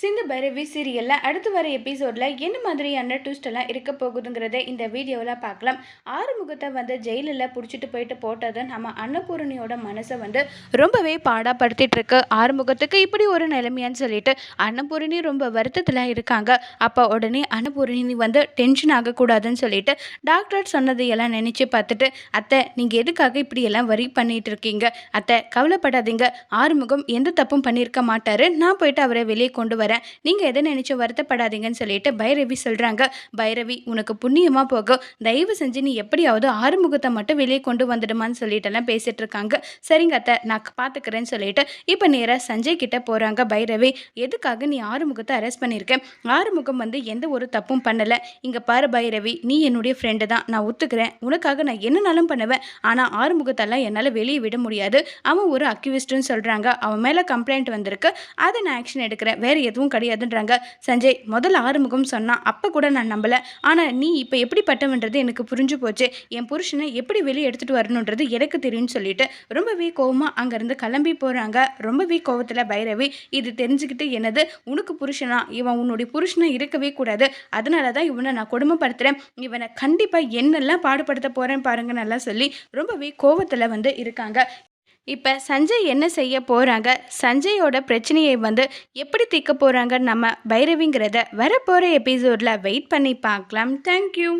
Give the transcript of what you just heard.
சிந்து பைரவி சீரியலில் அடுத்து வர எபிசோடில் என்ன மாதிரியான ட்விஸ்ட் இருக்க போகுதுங்கிறத இந்த வீடியோவில் பார்க்கலாம். ஆறுமுகத்தை வந்து ஜெயிலில் பிடிச்சிட்டு போயிட்டு போட்டது நம்ம அன்னபூரணியோட மனசை வந்து ரொம்பவே பாடாப்படுத்திட்டு இருக்கு. ஆறுமுகத்துக்கு இப்படி ஒரு நிலைமையான்னு சொல்லிட்டு அன்னபூரணி ரொம்ப வருத்தத்தில் இருக்காங்க. அப்போ உடனே அன்னபூரணி வந்து டென்ஷன் ஆகக்கூடாதுன்னு சொல்லிட்டு டாக்டர் சொன்னதையெல்லாம் நினச்சி பார்த்துட்டு அத்தை நீங்கள் எதுக்காக இப்படி எல்லாம் வரி பண்ணிட்டு இருக்கீங்க? அத்தை கவலைப்படாதீங்க. ஆறுமுகம் எந்த தப்பும் பண்ணியிருக்க மாட்டார். நான் போயிட்டு அவரை வெளியே கொண்டு வரேன் வரேன். நீங்கள் எதை நினச்சி வருத்தப்படாதீங்கன்னு சொல்லிட்டு பைரவி சொல்கிறாங்க பைரவி உனக்கு புண்ணியமாக போகும் தயவு செஞ்சு நீ எப்படியாவது ஆறுமுகத்தை மட்டும் வெளியே கொண்டு வந்துடுமான்னு சொல்லிட்டு எல்லாம் இருக்காங்க. சரிங்க அத்தை நான் பார்த்துக்கிறேன்னு சொல்லிட்டு இப்போ நேராக சஞ்சய் கிட்ட போகிறாங்க பைரவி. எதுக்காக நீ ஆறுமுகத்தை அரெஸ்ட் பண்ணியிருக்கேன் ஆறுமுகம் வந்து எந்த ஒரு தப்பும் பண்ணலை. இங்கே பாரு பைரவி நீ என்னுடைய ஃப்ரெண்டு தான். நான் ஒத்துக்கிறேன். உனக்காக நான் என்னனாலும் பண்ணுவேன். ஆனால் ஆறுமுகத்தெல்லாம் என்னால் வெளியே விட முடியாது. அவன் ஒரு அக்யூவிஸ்ட்டுன்னு சொல்கிறாங்க அவன் மேலே கம்ப்ளைண்ட் வந்திருக்கு. அதை நான் ஆக்ஷன் எடுக்கிறேன். வேறு எதுவும் கிடையாதுன்றாங்க. சஞ்சய் முதல்ல ஆறுமுகம் சொன்னான் அப்போ கூட நான் நம்பலை. ஆனால் நீ இப்போ எப்படிப்பட்டவன்றது எனக்கு புரிஞ்சு போச்சு. என் புருஷனை எப்படி வெளியே எடுத்துகிட்டு வரணுன்றது எனக்கு தெரியும்னு சொல்லிட்டு ரொம்பவே கோவமாக அங்கேருந்து கிளம்பி போகிறாங்க ரொம்பவே கோவத்தில் பைரவி இது தெரிஞ்சுக்கிட்டு என்னது? உனக்கு புருஷனா? இவன் உன்னுடைய புருஷனை இருக்கவே கூடாது. அதனால தான் இவனை நான் கொடுமைப்படுத்துகிறேன் இவனை கண்டிப்பாக என்னெல்லாம் பாடுபடுத்த போகிறேன் பாருங்க நல்லா சொல்லி ரொம்பவே கோவத்தில் வந்து இருக்காங்க. இப்போ சஞ்சய் என்ன செய்ய போகிறாங்க சஞ்சயோட பிரச்சனையை வந்து எப்படி தீர்க்க போகிறாங்க நம்ம பைரவிங்கிறத வரப்போகிற எபிசோடில் வெயிட் பண்ணி பார்க்கலாம். தேங்க்யூ